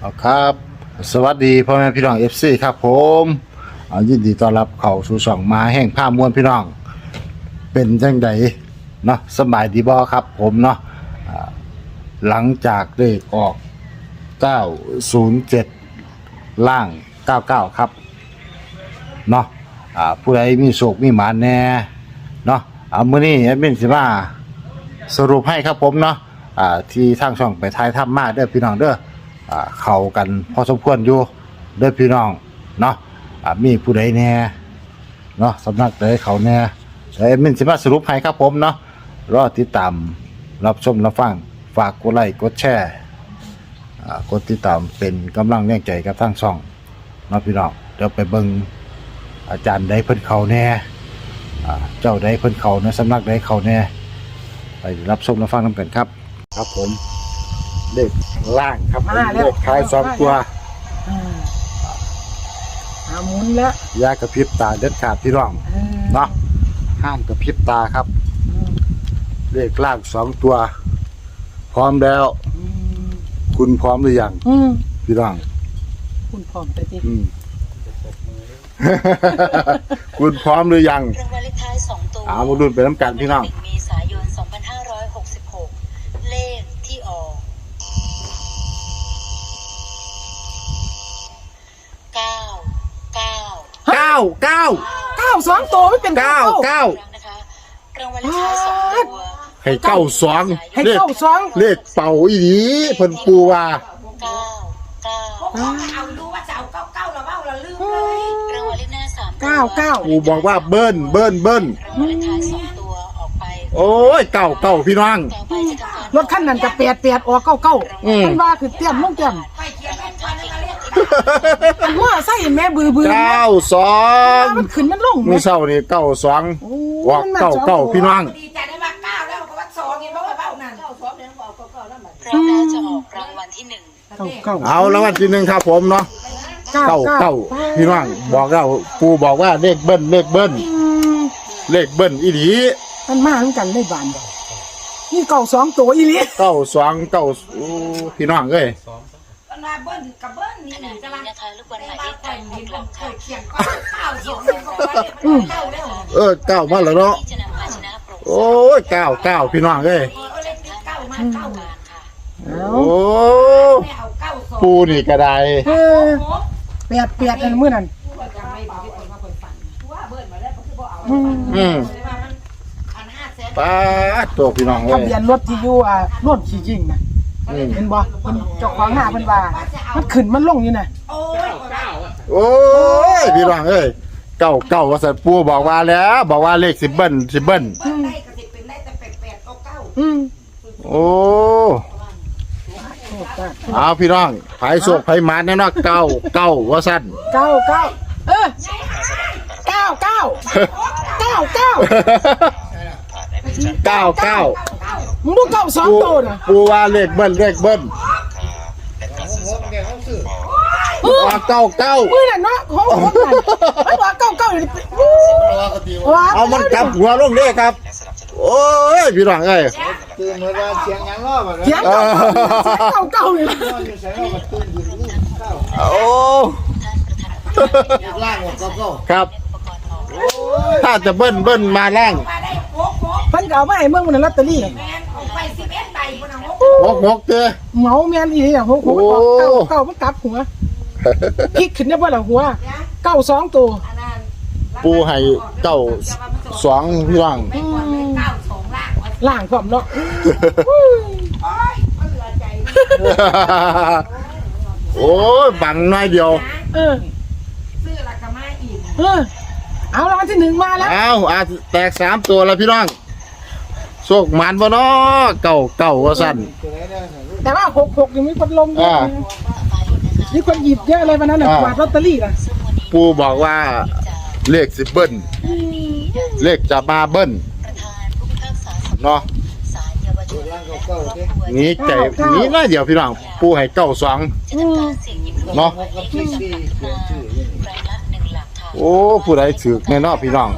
เอาครับ สวัสดีพ่อแม่พี่น้องเอฟซีครับผมเอายินดีต้อนรับเข้าสู่ช่องมาแห่งผ้ามวลพี่น้อง เป็นจังไดเนาะสบายดีบ่ครับผมเนาะอ่าหลังจากเลขออก 907 ล่าง 99 ครับ เนาะอ่าผู้ใดมีโศกมีหมานแน่เนาะเอามื้อนี้แอดมินสิมาสรุปให้ครับผมเนาะอ่าที่ทางช่องไปทายทำมาเด้อพี่น้องเด้อ อ่าเข้ากันพอสมควรอยู่เด้อพี่น้องเนาะอ่ามีผู้ใดแน่เนาะสำนักใดเขาแน่เดี๋ยวแอดมินสิมาสรุปให้ครับผมเนาะรอติดตามรับชมรับฟังฝากกดไลค์กดแชร์อ่ากดติดตามเป็นกำลังแรงใจกับทั้งช่องเนาะพี่น้องเดี๋ยวไปเบิ่งอาจารย์ใดเพิ่นเขาแน่อ่าเจ้าใดเพิ่นเขาในสำนักใดเขาแน่ไปรับชมรับฟังนํกันครับ ครับผม เด็กล่างครับผมมาแล้วเด็กขายสองตัวอ่าอ่าหมุนแล้วอยากระพริบตาเด็ดขาดพี่น้องเออเนาะห้ามกระพริบตาครับ อืมเลขล่างสองตัว พร้อมแล้ว อืมคุณพร้อมหรือยังอืมพี่น้อง คุณพร้อมไปดิอืม คุณพร้อมหรือยังรางวัลเลขท้ายสองตัว เอามาลุ้นไปน้ำกันพี่น้องหเมษายน 2566 เลขที่ออก 9 9 เก้าเก้าเก้าสองตัวไม่เป็นเก้าเก้าครั้งนะคะรางวัลเลขท้ายสองตัวให้เก้าสองให้เลขเก้าสองเลขเป่าอีหลีเพิ่นปูว่า9 9เอาดูว่าจะเอาเก้าเก้าเราเบ้าเราลืมเลยรางวัลเลขหน้าสามตัวเก้าเก้าปูบอกว่าเบิ้ลเบิ้ลเบิ้ลรางวัลเลขท้ายสองตัวออกไปโอ้ยเก้าเก้าพี่น้อง ต่อไปจะทำการรถคันนั้นจะเปียดเปียดออกเก้าเก้าอืม มันว่าคือเตรียมลงเตรียม พันแล้วก็เรียกอันว่าใส่แม่บือบือเก้าสองมันขึ้นมันลงมือเศร้านี่เก้าสองโอ้วอกเก้าเก้าพี่น้องดีใจได้มาเก้าแล้วก็ว่าสองเห็นเพราะว่าเบ้านั่นพร้อมแล้วจะออกรางวัลที่หนึ่งเก้าเก้าเอาแล้ววันที่หนึ่งครับผมเนาะเก้าเก้าพี่น้องบอกแล้วปูบอกว่าเลขเบิ้ลเลขเบิ้ลอืมเลขเบิ้ลอีหลีมันมาเหมือนกันได้บานเดียวนี่เก้าสองตัวอีหลีเก้าสองเก้าโอ้พี่น้องเอ้ย ตอนมาเบิ้ลกับเบิ้ลนี่ขณะกำลังนี้นะคะลูกบอลหมายเลขแต่ทั้งงหเห็กนหผลัมกเคค่ะยเขียนก็ข้าวสองเนี่ยบอกว่าเนี่ยมันเก้าแล้วเออเก้ามาแล้วเนาะที่จะนำภาชนะโปร่งโอ้ยเก้าเก้าพี่น้องเอ้ยเออเลขเก้ามาเก้าการค่ะเอาโอ้แม่เอาเก้าสองปูนี่ก็ได้เออเปียดเปียดนั่นมื้อนั้นยังไม่บอกที่คนมาคนฝันว่าเบิ้ลมาแล้วก็คือบอกเอาอืมอืมเลยว่ามันพันห้าแสนป้าดตัวพี่น้องเอ้ทะยเบียนรถที่อยู่อ่าโน่นขี้จริงนะอืม เห็นบ่เพิ่นเจ้าของหน้าเพิ่นว่ามันขึ้นมันลงอยู่น่ะโอ้ยเก้าโอ้ยพี่น้องเอ้ยเก้าเก้าว่าสัตว์ปูบอกว่าแล้ว บอกว่าเลขสิบเบิ้ลสิบเบิ้ลเบิ้ลได้ก็สิเป็นได้แต่แปดแปดเก้าเก้าอืมโอ้โอ้ตายเอาพี่น้องไผโศกไผหมานแน่เนอนเก้าเก้าว่าสั้นเก้าเก้าเออเก้าเก้าเก้าเก้าเก้าเก้า มึงดูเก้าสองปูตัวน่ะปูว่าเลขเบิ้ลเลขเบิ้ลว่าเก้าเก้ามือน่ะเนาะของผมน่ะมันว่าเก้าเก้าอยู่ว่าเอามันกลับหัวลงเด้ครับ โอ้ยพี่น้องเอ้ยตื่นมาเสียงยังรอบอะเสียงเก้าเก้าเสียงเก้าเก้าอยู่อยู่ใส่รอบมาตื่นอยู่นี่ข้าวโอ้ล่างหมดก็ก็ครับ ถ้าจะเบิ้ลเบิ้ลมาแรง กเพิ่นก็เอามาให้เบิ่งมันนะลอตเตอรี่แมนออกไปสิบเอ็ดใบคนเอาโค้กหกหกเจ้เหมาแม่นอีนี่น่ะหกหกออกเก้าเก้ามันกลับหัวพลิกขึ้นได้บ่ล่ะหัวเก้าสองตัวอันนั้นปูให้เก้าสองพี่น้องไม่ควรเลยเก้าสองล่างวันล่างพร้อมเนาะโอ้ยก็เหลือใจโอ้ยบังน้อยเดียวเออซื้อละกะมาอีกเออเอารางวัลที่หนึ่งมาแล้ว เอาอาแตกสามตัวแล้วพี่น้อง โชคมันบ่เนาะเก่าเก่าว่าสั่นตัวไหนได้ไหนลูกแต่ว่าหกหกยังมีคนลงเยอ่าอะนะมีคนหยิบเยอะเลยวันนั้นน่ะอ่ากวาดลอตเตอรี่น่ะซึ่งวันนี้ปูบอกว่าเลขสิบเบิ้ลเลขจะมาเบิ้ลประธานผู้พิพากษาสำนักเนาะศาลเยาวชนล่างและก็ครก็อบเด้ครัวหนี้ใจหนี้น้อยเดียวพี่น้องปูให้เก้าสองจะทำการเสี่ยงหยิบลูกเนาะหมายเลขที่จะตัดมารายละหนึ่งหลักค่ะโอ้ผู้ใดถือแน่นอนพี่น้อง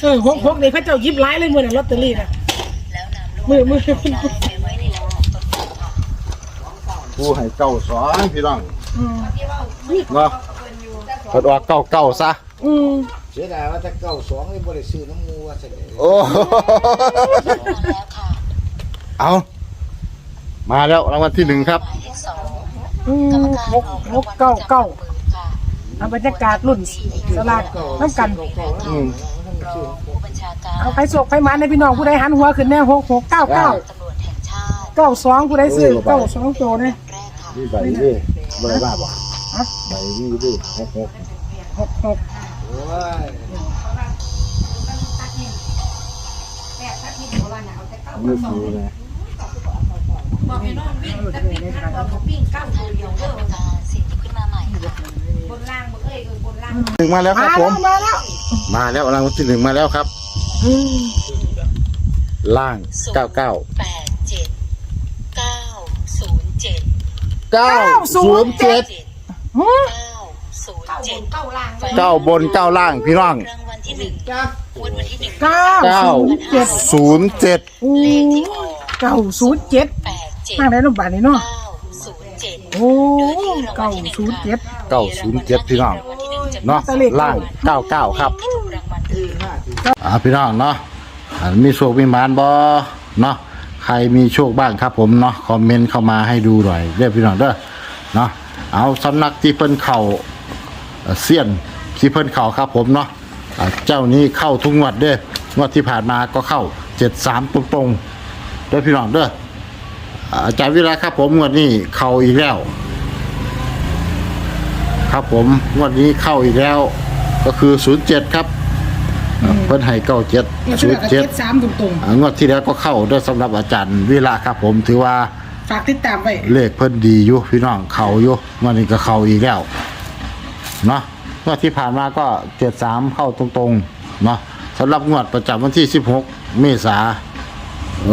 เออหกหกเนี่ยเขาเจ้าหยิบร้ายเลยมือน่ะลอตเตอรี่น่ะแล้วนำลูกมือมือย้ายไปไว้ในหลักของตนเองค่ะโปูให้เก้าสองพี่น้องอืมเนาะเปิดออกเก้าเก้าซะอืมเสียดายว่าถ้าเก้าสองนี่บริสุทธิ์น้ำมูว่าเสร็จโอ้แล้วค่ะเอามาแล้วรางวัลที่หนึ่งครับหมายเลขสองอืกรรมมการหออกกหรางกวัลเก้าเก้าประจำหลักหมื่นค่ะเอาบรรยากาศรุ่นสลากน้ำกันอืม รองผู้บัญชาการเอาใครโศกใครหมาในพี่น้องผู้ใดหันหัวขึ้นแน่หกหกเก้าเก้าตำรวจแห่งชาติเก้าสองผู้ใดซื้อเก้าสองโจเนี่ยแรกค่ะนี่ใบนี่ใบบ้าบ่ฮะใบนี่ดิหกหกหกหกโอ้ยนี่คือไงบอกให้น้องวิ่งตะปิ้งข้างเราบอกวิ่งเก้าตัวเดียวเด้อ นล่างบ่เอ้ยเออบนล่างหนึ่งมาแล้วคมารับผแล้วมมาแล้วมาแล้วรางวัลที่หนึ่งมาแล้วครับ อืมล่างเก้าเก้าแปดเจ็ดเก้าศูนย์เจ็ดเก้าศูนย์เจ็ดหืมเก้าศูนย์เก้าบเจ็ดนเก้าล่างไว้เก้าบนเก้าล่างพี่น้องรางวัลที่หนึ่งจับงวดวันที่หนึ่งเก้าเก้าศูนย์เจ็ดศูนย์เจ็ดเลขที่ออกเก้าศูนย์เจ็ดแปดเจ็ดมาได้ลูกบาทนี่เนาะ เก้าศูนย์เจ็ดโอ้เก้าศูนย์เจ็ด เก้าศูนย์เจ็ดพี่น้องเนาะล่างเก้าเก้าครับที่ถูกรางวัลคืออ่าพี่น้องเนาะอ่ามีโชคมีหมานบอเนาะใครมีโชคบ้างครับผมเนาะคอมเมนต์เข้ามาให้ดูหน่อยเรียกพี่น้องเด้อเนาะเอาสำนักที่เพิ่นเข่าเอ่อเสี้ยนที่เพิ่นเข่าครับผมเนาะอ่าเจ้านี้เข้าทุกงวดเด้องวดที่ผ่านมาก็เข้าเจ็ดสามตรงๆเด้อพี่น้องเด้ออ่าอาจารย์วิระครับผมงวดนี้เข้าอีกแล้ว ครับผมงวดนี้เข้าอีกแล้ว ก็คือศูนย์เจ็ดครับอ่าเพิ่นให้เก้าเจ็ดเนี่ยศูเชื่อนย์กับเจ็ดเจ็ดสามตรงงวดที่แล้วก็เข้าด้วยสำหรับอาจารย์วิระครับผมถือว่า ๆ ฝากติดตามไว้ เลขเพิ่นดีอยู่พี่น้องเข้าอยู่งวดนี้ก็เข้าอีกแล้วเนาะงวดที่ผ่านมาก็เจ็ดสามเข้าตรงๆเนาะสำหรับงวดประจำวันที่สิบหกเมษา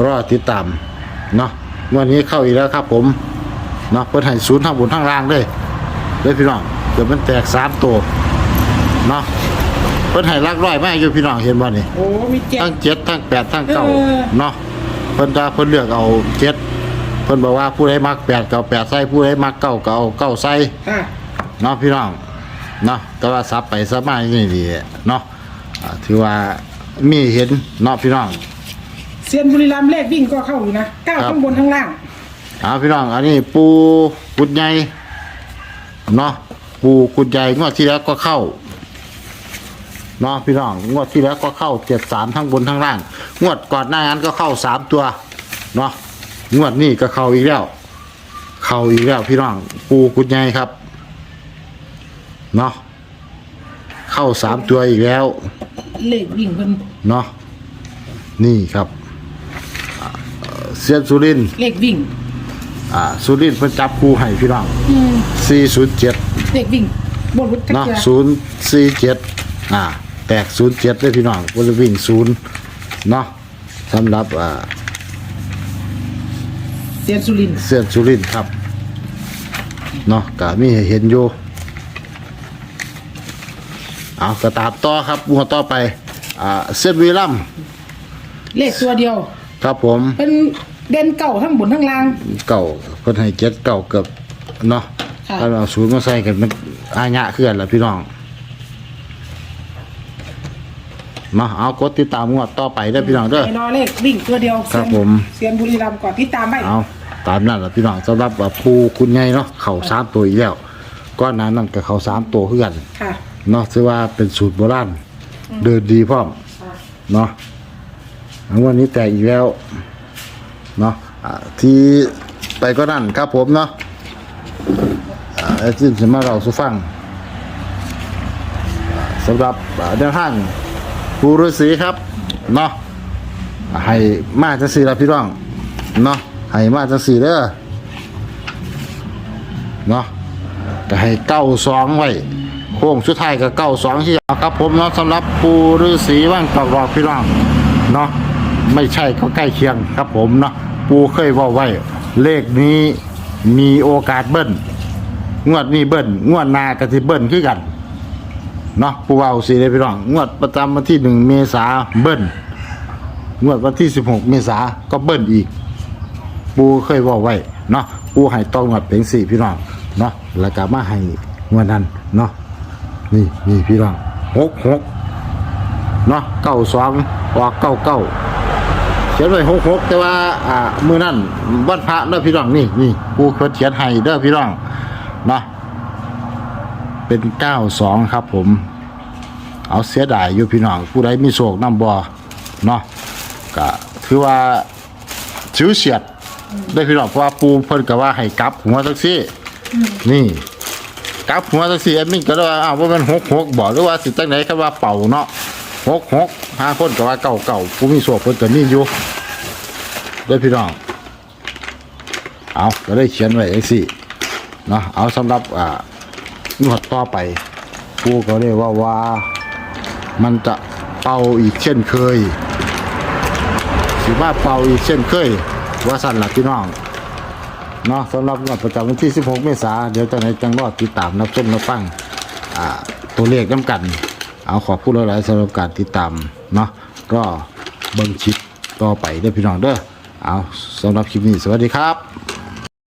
รอติดตามเนาะงวดนี้เข้าอีกแล้วครับผมเนาะเพิ่นให้ศูนย์ทั้งบนทั้งล่างเลยเลยพี่น้องเดี๋ยวมันแตกสามตัวเนาะเพิ่นให้ลักร้อยมาอยู่พี่น้องเห็นบ่นี่โอ้มีเจ็ดทั้งเจ็ดทั้งแปดทั้งเก้าเออเนาะเพิ่นจะเพิ่นเลือกเอาเจ็ดเพิ่นบอกว่าผู้ใดมักแปดก็เอาแปดใส่ผู้ใดมักเก้าก็เอาเก้าใส่ค่ะเนาะพี่น้องเนาะแต่ว่าซับไปซับมานี่ดีเนาะอ่าถือว่ามีเห็นเนาะพี่น้อง เซียนบุรีรัมย์เลขวิ่งก็เข้าอยู่นะเก้าครับ ข้างบนข้างล่าง เอาพี่น้อง อันนี้ปูกุดใหญ่เนาะ ปูกุดใหญ่งวดที่แล้วก็เข้าเนาะพี่น้องงวดที่แล้วก็เข้าเจ็ดสามทั้งบนทั้งล่าง งวดก่อนหน้านั้นก็เข้าสามตัวเนาะงวดนี้ก็เข้าอีกแล้ว เข้าอีกแล้วพี่น้องปูกุดใหญ่ครับเนาะเข้าสามตัวอีกแล้ว เลขวิ่งเพิ่นเนาะนี่ครับอ่าเอ่อเซียนสุรินทร์เลขวิ่ง อ่าสุรินทร์เพิ่นจับคู่ให้พี่น้องอืม407เลขวิ่งบนรถจักรเนาะยาน047อ่า แตก07ด้วยพี่น้องบ่ได้วิ่ง0เนาะสำหรับอ่าเซียนสุรินทร์เซียนสุรินทร์ครับ เนาะก็มีให้เห็นอยู่เอาก็ตามต่อครับงวดต่อไป อ่าเซียนวีรัมย์เลขตัวเดียว ครับผม เป็น เด่นเก่าทั้งบนทั้งล่าง เก่าเพิ่นให้เจ็ดเก่าเกือบเนาะค่ะ ถ้าเราศูนย์มาใส่กันมันอาญะเคลื่อนแล้วพี่น้องมาเอากดติดตามงวดต่อไปเด้อพี่น้องเด้อ ไปรอเลขวิ่งตัวเดียวครับเซียนผม เซียนบุรีรัมย์ก่อนที่ตามไปเอาตามนั้นแหละพี่น้องสำหรับว่าปูคุณไงเนาะเข่าสามตัวอีกแล้วก้อนหนั้นนั่นกับเข่าสามตัวคือกัน ค่ะ เนาะถือว่าเป็นสูตรโบราณเดินดีพร้อม ค่ะ เนาะงวันนี้แตกอีกแล้ว เนาะอ่าที่ไปก็นั่นครับผมเนาะอ่าไอ้ที่จะมาเราสู่ฟังอ่าสำหรับอ่าแนวทางปูฤาษีครับเนาะให้มาจังสีละพี่น้องเนาะให้มาจังสีเด้อเนาะก็ให้เก้าสองไว้โค้งสุดท้ายก็เก้าสองที่ครับผมเนาะสำหรับปูฤาษีว่างตอกรอกพี่น้องเนาะไม่ใช่ก็ใกล้เคียงครับผมเนาะ ปูเคยว่าไว้ เลขนี้มีโอกาสเบิ้ลงวดนี้เบิ้ลงวดหนากะทิเบิ้ลคือกันเนาะผู้ว่าสีได้พี่น้องงวดประจำวันที่หนึ่งเมษาเบิ้ลงวดวันที่สิบหกเมษาก็เบิ้ลอีก ปูเคยบอกไว้เนาะปูให้ต้องหมดเป็นสี่พี่น้องเนาะแล้วก็มาให้งวดนั้นเนาะนี่นี่พี่น้องหกหกเนาะเก้าสองออกเก้าเก้า เขียนไว้หกหกแต่ว่าอ่ามือนั่นวันพระเด้อพี่น้องนี่นี่ปูเพิ่นเขียนให้เด้อพี่น้องเนาะเป็นเก้าสองครับผม เอาเสียดายอยู่พี่น้องผู้ใดมีโศกน้ำบ่เนาะก็ถือว่าชิวเฉียดได้พี่น้องเพราะว่าปูเพิ่นก็ว่าให้กลับหัวแท็กซี่ นี่กลับหัวแท็กซี่แอดมินก็เลยว่าอ้าวว่ามันหกหกบ่หรือว่าสิจังไหนคำว่าเป่าเนาะหกหกห้าคนก็ว่าเก่าเก่าผู้มีโศกเพิ่นก็มีอยู่ ด้วยพี่น้อง เอาก็ได้เขียนไว้เองสิเนาะเอาสำหรับอ่านวดต่อไปปูก็เรียกว่าว่ามันจะเป่าอีกเช่นเคยสิว่าเป่าอีกเช่นเคย ว่าสั่นหลักพี่น้องเนาะสำหรับงวดประจำวันที่ 16 เมษาเดี๋ยวจะในจังรอดติดตามรับชมรับฟังอ่าตัวเลขน้ำกัน เอาขอบคุณหลายๆสำหรับการติดตามเนาะก็เบิ่งชิปต่อไปเด้อพี่น้องเด้อ เอาสำหรับคลิปนี้สวัสดีครับ